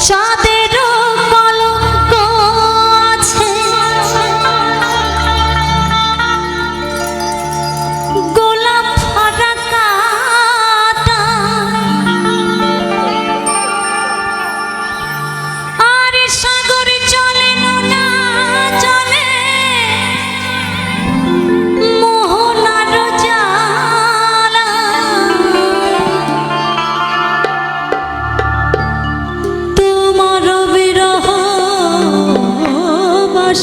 সাদের